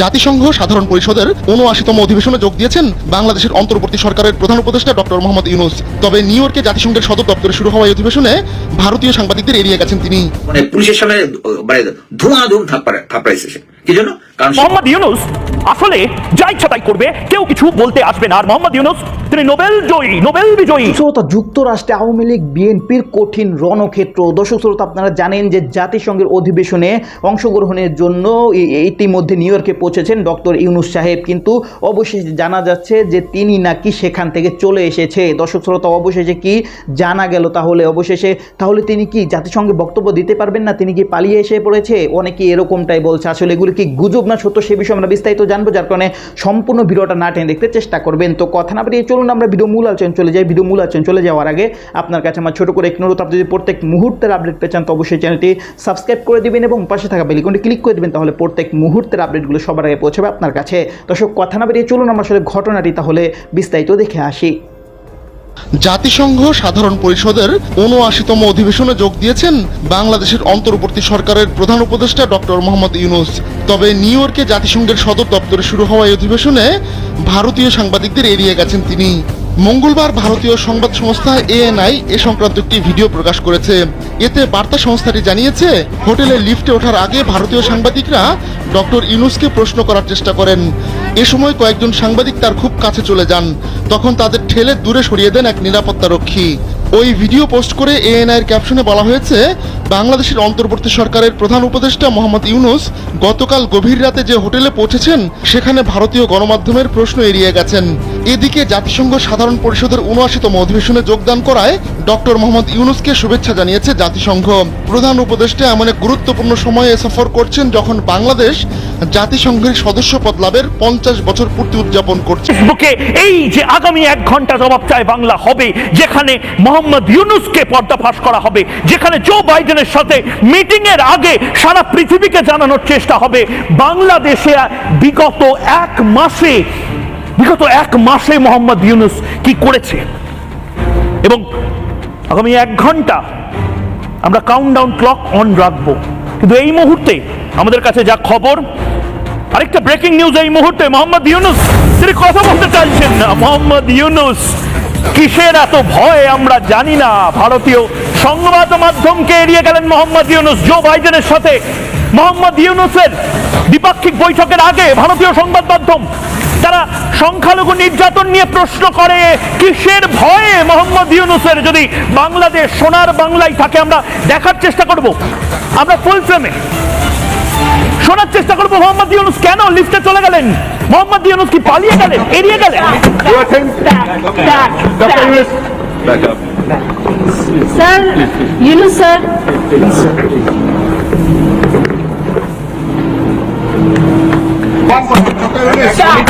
জাতিসংঘ সাধারণ পরিষদের উনআশিতম অধিবেশনে যোগ দিয়েছেন বাংলাদেশের অন্তর্বর্তী সরকারের প্রধান উপদেষ্টা ডক্টর মোহাম্মদ ইউনুস। তবে নিউ ইয়র্কে জাতিসংঘের সদর দপ্তরে শুরু হওয়া অধিবেশনে ভারতীয় সাংবাদিকদের এড়িয়ে গেছেন তিনি। মানে পুলিশের সামনে ধোঁয়া ধুম থাপড়াইছে কি জন্য? মোহাম্মদ ইউনুস আসলে যা ইচ্ছা তাই করবে কেউ কিছু বলতে আসবে না। আর মোহাম্মদ ইউনুস তিনি নোবেল জয়ী নোবেল বিজয়ী। শ্রোতা যুক্তরাষ্ট্রে আওয়ামী লীগ বিএনপির কঠিন রণক্ষেত্র। দর্শক শ্রোতা আপনারা জানেন যে জাতিসংঘের অধিবেশনে অংশগ্রহণের জন্য ইতিমধ্যে নিউ ইয়র্কে পৌঁছেছেন ডক্টর ইউনুস সাহেব। কিন্তু অবশেষে জানা যাচ্ছে যে তিনি নাকি সেখান থেকে চলে এসেছে। দর্শক শ্রোতা অবশেষে কি জানা গেল তাহলে? অবশেষে তাহলে তিনি কি জাতিসংঘে বক্তব্য দিতে পারবেন না? তিনি কি পালিয়ে এসে পড়েছে? অনেকে এরকমটাই বলছে। আসলে এগুলি কি গুজব না সত্য সে বিষয়ে আমরা বিস্তারিত জানব, যার কারণে সম্পূর্ণ ভিডিওটা না টেনে দেখতে চেষ্টা করবেন। তো কথা না বাড়িয়ে চলুন আমরা ভিডিও মূল আলোচনা চলে যাই। ভিডিও মূল আলোচনা চলে যাওয়ার আগে আপনার কাছে আমার ছোট করে একটি অনুরোধ, আপনি যদি প্রত্যেক মুহূর্তের আপডেট পেয়ে চান, তো অবশ্যই চ্যানেলটি সাবস্ক্রাইব করে দিবেন এবং পাশে থাকা বেলিকনটি ক্লিক করে দিবেন, তাহলে প্রত্যেক মুহূর্তের আপডেটগুলো সবার আগে পৌঁছাবে আপনার কাছে। দর্শক, কথা না বেরিয়ে চলুন আমরা আসলে ঘটনাটি তাহলে বিস্তারিত দেখে আসি। জাতিসংঘ সাধারণ পরিষদের উনআশিতম অধিবেশনে যোগ দিয়েছেন বাংলাদেশের অন্তর্বর্তী সরকারের প্রধান উপদেষ্টা ডক্টর মোহাম্মদ ইউনুস। তবে নিউ ইয়র্কে জাতিসংঘের সদর দপ্তরে শুরু হওয়া এই অধিবেশনে ভারতীয় সাংবাদিকদের এড়িয়ে গেছেন তিনি। মঙ্গলবার ভারতীয় সংবাদ সংস্থা এএনআই এ সংক্রান্ত একটি ভিডিও প্রকাশ করেছে। এতে বার্তা সংস্থাটি জানিয়েছে হোটেলে লিফটে ওঠার আগে ভারতীয় সাংবাদিকরা ডক্টর ইউনুসকে প্রশ্ন করার চেষ্টা করেন। এ সময় কয়েকজন সাংবাদিক তার খুব কাছে চলে যান। তখন তাদের ঠেলে দূরে সরিয়ে দেন এক নিরাপত্তা রক্ষী ওই ভিডিও পোস্ট করে এএনআইয়ের ক্যাপশনে বলা হয়েছে বাংলাদেশের অন্তর্বর্তী সরকারের প্রধান উপদেষ্টা মোহাম্মদ ইউনুস গতকাল গভীর রাতে যে হোটেলে পৌঁছেছেন, সেখানে ভারতীয় গণমাধ্যমের প্রশ্ন এড়িয়ে গেছেন। এদিকে জাতিসংঘ সাধারণ পরিষদের উনআশিতম অধিবেশনে যোগদান করায় ডক্টর মোহাম্মদ ইউনুসকে শুভেচ্ছা জানিয়েছে জাতিসংঘ। প্রধান উপদেষ্টা এমন এক গুরুত্বপূর্ণ সময়ে সফর করছেন যখন বাংলাদেশ জাতিসংঘের সদস্যপদ লাভের পঞ্চাশ বছর পূর্তি উদযাপন করছে। এই যে আগামী এক ঘণ্টা জবাব চায় বাংলা হবে, যেখানে মোহাম্মদ ইউনুসকে পর্দাফাশ করা হবে, যেখানে জো বাইডেনের সাথে মিটিং এর আগে সারা পৃথিবীকে জানানোর চেষ্টা হবে। বাংলাদেশে বিগত এক মাসে, বিগত এক মাসে মোহাম্মদ ইউনুস কি করেছে? এবং আগামী এক ঘণ্টা আমরা কাউন্টডাউন ক্লক অন রাখব। কিন্তু এই মুহূর্তে আমাদের কাছে যা খবর, আরেকটা ব্রেকিং নিউজ এই মুহূর্তে, মোহাম্মদ ইউনুস, তিনি কথা বলতে চাইছেন না। মোহাম্মদ ইউনুস কিসের এত ভয় আমরা জানি না? ভারতীয় সংবাদ মাধ্যমকে এড়িয়ে গেলেন মোহাম্মদ ইউনুস। জো বাইডেনের সাথে মোহাম্মদ ইউনুসের দ্বিপাক্ষিক বৈঠকের আগে ভারতীয় সংবাদ মাধ্যম তারা সংখ্যালঘু নির্যাতন নিয়ে প্রশ্ন করে, কিসের ভয়ে মোহাম্মদ ইউনুসের যদি বাংলাদেশ সোনার বাংলায় থাকে, আমরা দেখার চেষ্টা করব। আমরা ফুল ফ্রেমে শোনার চেষ্টা করব। মোহাম্মদ ইউনুস কেন লিফটে চলে গেলেন? মোহাম্মদ ইউনুস কি পালিয়ে গেলেন? এড়িয়ে গেলেন? স্যার ইউনুস স্যার স্যার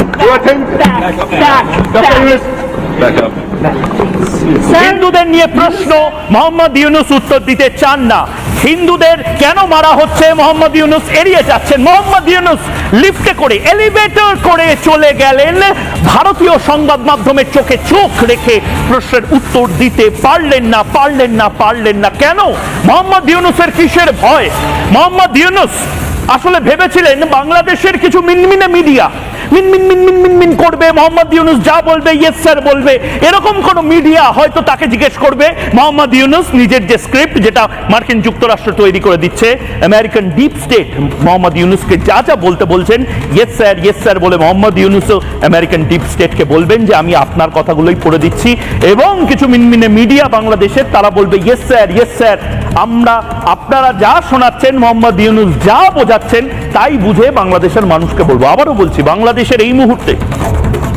হিন্দুদের নিয়ে প্রশ্ন, মোহাম্মদ ইউনুস উত্তর দিতে চান না। হিন্দুদের কেন মারা হচ্ছে? মোহাম্মদ ইউনুস এড়িয়ে যাচ্ছেন। মোহাম্মদ ইউনুস লিফটে করে এলিভেটর করে চলে গেলেন। ভারতীয় সংবাদ মাধ্যমের চোখে চোখ রেখে প্রশ্নের উত্তর দিতে পারলেন না পারলেন না পারলেন না। কেন? মোহাম্মদ ইউনুসের কিসের ভয়? মোহাম্মদ ইউনুস আসলে ভেবেছিলেন বাংলাদেশের কিছু মিনমিনে মিডিয়া মিন মিন মিন মিন মিন মিন করবে। মোহাম্মদ ইউনুস যা বলবে ইয়েস স্যার বলবে। এরকম কোন মিডিয়া হয়তো তাকে জিজ্ঞেস করবে। মোহাম্মদ ইউনুস নিজের যে স্ক্রিপ্ট যেটা মার্কিন যুক্তরাষ্ট্র তৈরি করে দিচ্ছে আমেরিকান ডিপ স্টেট মোহাম্মদ ইউনুসকে যা যা বলতে বলছেন ইয়েস স্যার ইয়েস স্যার বলে মোহাম্মদ ইউনুসও আমেরিকান ডিপ স্টেটকে বলবেন যে আমি আপনার কথাগুলোই পড়ে দিচ্ছি। এবং কিছু মিনমিনে মিডিয়া বাংলাদেশের, তারা বলবে ইয়েস স্যার ইয়েস স্যার আমরা আপনারা যা শোনাচ্ছেন, মোহাম্মদ ইউনুস যা বোঝাচ্ছেন, তাই বুঝে বাংলাদেশের মানুষকে বলব। আবারও বলছি, বাংলাদেশের এই মুহূর্তে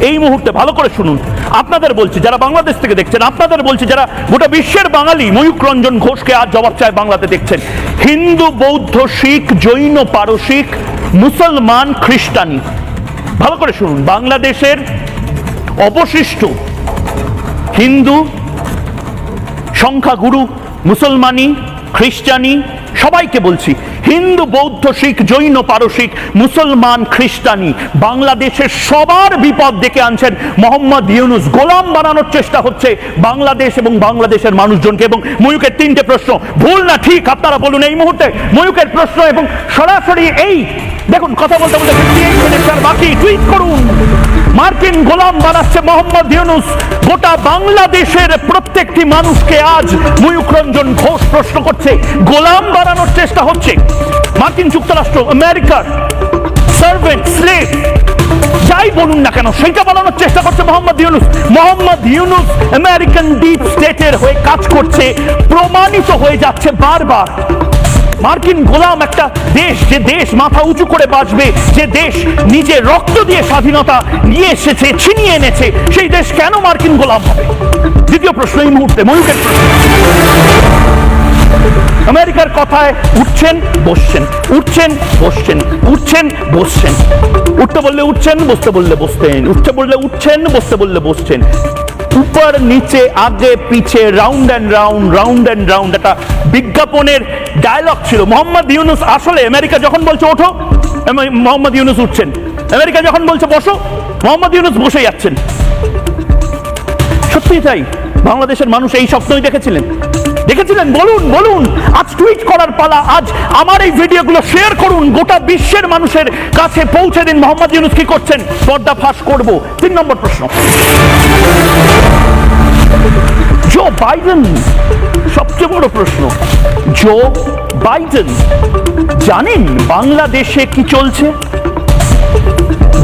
এই মুহূর্তে ভালো করে শুনুন। আপনাদের বলছি, যারা বাংলাদেশ থেকে দেখছেন, আপনাদের বলছি, যারা গোটা বিশ্বের বাঙালি ময়ূক রঞ্জন ঘোষকে আজ জবাব চায় বাংলাতে দেখছেন। হিন্দু, বৌদ্ধ, শিখ, জৈন, পারসিক, মুসলমান, খ্রিস্টানি। ভালো করে শুনুন, বাংলাদেশের অবশিষ্ট হিন্দু, সংখ্যাগুরু, মুসলমানি খ্রিস্টানি সবাইকে বলছি হিন্দু, বৌদ্ধ, শিখ, জৈন, পারসিক, মুসলমান, খ্রিস্টানি, বাংলাদেশের সবার বিপদ ডেকে আনছেন মোহাম্মদ ইউনুস। গোলাম বানানোর চেষ্টা হচ্ছে বাংলাদেশ এবং বাংলাদেশের মানুষজনকে। এবং ময়ূকের তিনটে প্রশ্ন, ভুল না ঠিক? আপনারা বলুন এই মুহূর্তে ময়ূকের প্রশ্ন এবং সরাসরি এই দেখুন, কথা বলতে বলতে 58 বাকি। টুইট করুন। মার্কিন গোলাম বানাচ্ছে মোহাম্মদ ইউনুস। গোটা বাংলাদেশের প্রত্যেকটি মানুষকে আজ ময়ূক রঞ্জন ঘোষ প্রশ্ন করছে। গোলাম বানানোর চেষ্টা হচ্ছে। মার্কিন যুক্তরাষ্ট্র, আমেরিকার সার্ভেন্ট স্লেভ, যাই বলুন না কেন, সেটা বানানোর চেষ্টা করছে মোহাম্মদ ইউনুস। মোহাম্মদ ইউনুস আমেরিকান ডিপ স্টেটের হয়ে কাজ করছে, প্রমাণিত হয়ে যাচ্ছে বারবার। মার্কিন গোলাম একটা দেশ, যে দেশ মাথা উঁচু করে বাঁচবে, যে দেশ নিজের রক্ত দিয়ে স্বাধীনতা নিয়ে এসেছে, ছিনিয়ে এনেছে, সেই দেশ কেন মার্কিন গোলাম হবে? দ্বিতীয় প্রশ্ন এই মুহূর্তে ময়ূকের প্রশ্ন। আমেরিকার কথায় উঠছেন, বসছেন। উঠছেন বসছেন। উঠছেন, বসছেন। উঠতে বললে উঠছেন, বসতে বললে বসতেন। উঠতে বললে উঠছেন, বসতে বললে বসছেন উপর, নিচে, আগে, পিছে round and round round and round একটা বিজ্ঞাপনের ডায়লগ ছিল। মোহাম্মদ ইউনুস আসলে আমেরিকা যখন বলছে ওঠো মোহাম্মদ ইউনুস উঠছেন। আমেরিকা যখন বলছে বসো, মোহাম্মদ ইউনুস বসে যাচ্ছেন। সত্যি তাই। বাংলাদেশের মানুষ এই স্বপ্নই দেখেছিলেন। দেখেছিলেন? বলুন বলুন। আজ টুইট করার পালা, আজ আমার এই ভিডিওগুলো শেয়ার করুন। গোটা বিশ্বের মানুষের কাছে পৌঁছে দিন। মোহাম্মদ ইউনুস কি করছেন? পর্দা ফাঁস করব। তিন নম্বর প্রশ্ন। জো বাইডেন সবচেয়ে বড় প্রশ্ন। জো বাইডেন জানেন বাংলাদেশে কি চলছে?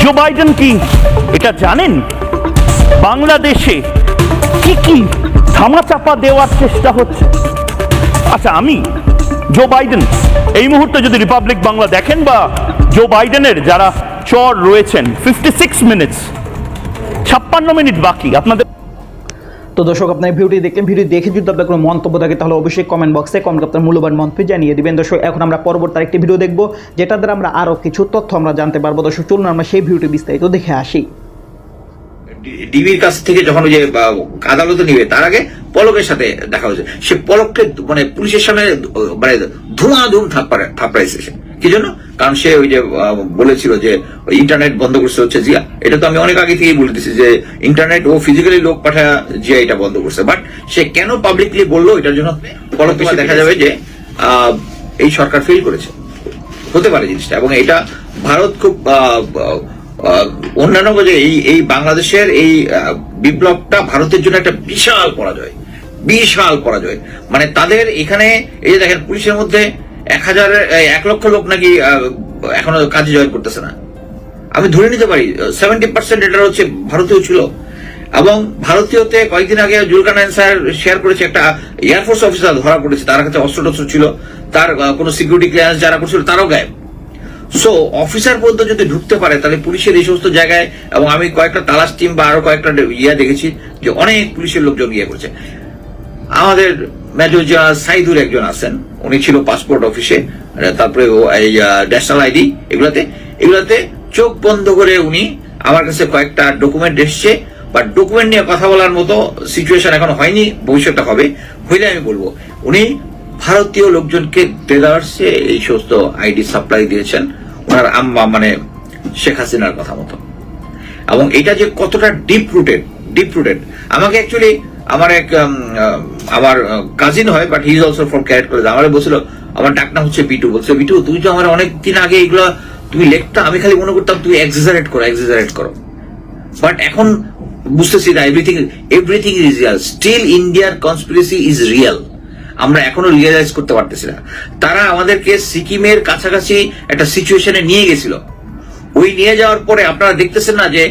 জো বাইডেন কি? এটা জানেন? বাংলাদেশে কি কি ধামাচাপা দেওয়ার চেষ্টা হচ্ছে। আচ্ছা আমি জো বাইডেন এই মুহূর্তে যদি রিপাবলিক বাংলা দেখেন বা জো বাইডেনের যারা চর রয়েছেন ফিফটি সিক্স মিনিটস ছাপ্পান্ন মিনিট বাকি, আপনাদের তো দর্শক, আপনার ভিডিওটি দেখলেন ভিডিও দেখে যদি আপনার কোনো মন্তব্য থাকে, তাহলে অবশ্যই কমেন্ট বক্সে কমেন্ট আপনার মূল্যবান মন্তব্য জানিয়ে দিবেন। দর্শক, এখন আমরা পরবর্তী আরেকটি ভিডিও দেখব যেটা দ্বারা আমরা আরও কিছু তথ্য আমরা জানতে পারব। দর্শক, চলুন আমরা সেই ভিডিওটি বিস্তারিত দেখে আসি। ডিবির কাছ থেকে যখন ওই যে আদালতে নিবে, তার আগে পলকের সাথে দেখা হয়েছে। সে পলককে মানে পুলিশের সামনে মানে ধুমাধুম থাপ্পড়া, থাপ্পড়াইছে সে। কি জন্য? কারণ সে ওই যে বলেছিল যে ইন্টারনেট বন্ধ করছে হচ্ছে জিয়া। এটা তো আমি অনেক আগে থেকেই বলে দিচ্ছি যে, ইন্টারনেট ও ফিজিক্যালি লোক পাঠায়, জিয়া এটা বন্ধ করছে। বাট সে কেন পাবলিকলি বলল? এটার জন্য সাথে দেখা যাবে যে এই সরকার ফেল করেছে। হতে পারে জিনিসটা। এবং এটা ভারত খুব অন্যান্য যে এই এই বাংলাদেশের এই বিপ্লবটা ভারতের জন্য একটা বিশাল পরাজয়। বিশাল পরাজয়। মানে তাদের এখানে, এই দেখেন, পুলিশের মধ্যে এক হাজার এক লক্ষ লোক নাকি এখনও কাজে জয়েন করতেছে না। আমি ধরে নিতে পারি সেভেন্টি পার্সেন্ট এটা হচ্ছে ভারতীয় ছিল। এবং ভারতীয়তে কয়েকদিন আগে জুলকানায়ন স্যার শেয়ার করেছে একটা এয়ারফোর্স অফিসার ধরা পড়েছে, তার কাছে অস্ত্র টস্ত্র ছিল। তার কোনো সিকিউরিটি ক্লিয়ারেন্স যারা করছিল, তারাও গায়েব। সো অফিসার পর্যন্ত যদি ঢুকতে পারে, তাহলে পুলিশের এই সমস্ত জায়গায় এবং আমি কয়েকটা তালাশ টিম বা আরও কয়েকটা ইয়া দেখেছি যে অনেক পুলিশের লোকজন ইয়ে করছে। আমাদের মেজর জেনারেল সাইদুর একজন আছেন, উনি ছিল পাসপোর্ট অফিসে তারপরে এই ন্যাশনাল আইডি এগুলাতে। এগুলাতে চোখ বন্ধ করে উনি আমার কাছে কয়েকটা ডকুমেন্ট এসছে বা ডকুমেন্ট নিয়ে কথা বলার মতো সিচুয়েশন এখন হয়নি, ভবিষ্যৎটা হবে, হইলে আমি বলব। উনি ভারতীয় লোকজনকে দেদার্সে এই সমস্ত আইডি সাপ্লাই দিয়েছেন। ওনার আম্মা মানে শেখ হাসিনার কথা মতো। এবং এটা যে কতটা ডিপ রুটেড ডিপ রুটেড আমাকে অ্যাকচুয়ালি আমার এক আমার কাজিন হয় but he is also from carat college আমার বলছিল, আমার ডাক নাম হচ্ছে বিটু। বলছে, বিটু তুই তো আমার অনেক দিন আগে এগুলো, তুমি লেখতা, আমি খালি মনে করতাম তুই এক্সাজারেট করো এক্সাজারেট করো। বাট এখন বুঝতেছি না everything everything is real still ইন্ডিয়ার কনস্পিরেসি ইজ রিয়েল আমরা এখনও রিয়েলাইজ করতে পারতেছি না। তারা আমাদেরকে সিকিমের কাছাকাছি একটা সিচুয়েশনে নিয়ে গেছিল। ওই নিয়ে যাওয়ার পরে আপনারা দেখতেছেন না যে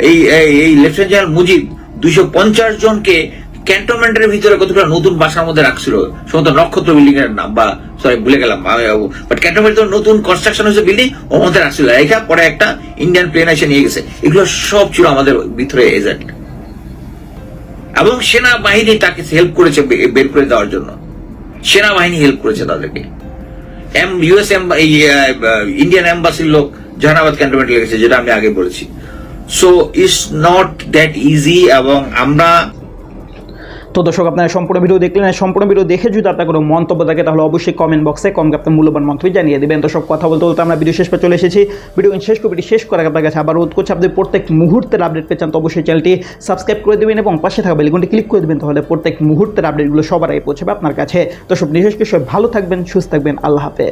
এই, এই- লেফটেন্যান্ট জেনারেল মুজিব দুইশো পঞ্চাশ জনকে ক্যান্টনমেন্টের ভিতরে কতগুলো নতুন বাসার মধ্যে রাখছিল? সমস্ত নক্ষত্র বিল্ডিং এর নাম বা সরি ভুলে গেলাম। বাট ক্যান্টনমেন্ট নতুন কনস্ট্রাকশন হয়েছে বিল্ডিং ওর মধ্যে রাখছিল। এটা পরে একটা ইন্ডিয়ান প্লেন এসে নিয়ে গেছে। এগুলো সব ছিল আমাদের ভিতরে এজেন্ট এবং সেনাবাহিনী তাকে হেল্প করেছে বের করে দেওয়ার জন্য। সেনাবাহিনী হেল্প করেছে তাদেরকে। এম ইউএস ইন্ডিয়ান এম্বাসির লোক জাহানাবাদ ক্যান্টনমেন্ট লেগেছে, যেটা আমি আগে বলেছি। So it's not that easy এবং আমরা তো দর্শক, আপনারা সম্পূর্ণ ভিডিও দেখলেন সম্পূর্ণ ভিডিও দেখে যদি আপনার কোনো মন্তব্য থাকে, তাহলে অবশ্যই কমেন্ট বক্সে কম আপনার মূল্যবান মন্তব্য জানিয়ে দেবেন। দর্শক, কথা বলতে বলতে আমরা ভিডিও শেষ পর চলে এসেছি। ভিডিও শেষ কপিটি শেষ করার আপনার কাছে আবার অনুরোধ করছি, আপনি প্রত্যেক মুহূর্তের আপডেট পেয়ে চান, তো অবশ্যই চ্যানেলটি সাবস্ক্রাইব করে দেবেন এবং পাশে থাকা বেলিকনটি ক্লিক করে দেবেন, তাহলে প্রত্যেক মুহূর্তের আপডেটগুলো সবার আগে পৌঁছাবে আপনার কাছে। দর্শক, বিশেষ করে সবাই ভালো থাকবেন, সুস্থ থাকবেন, আল্লাহ হাফেজ।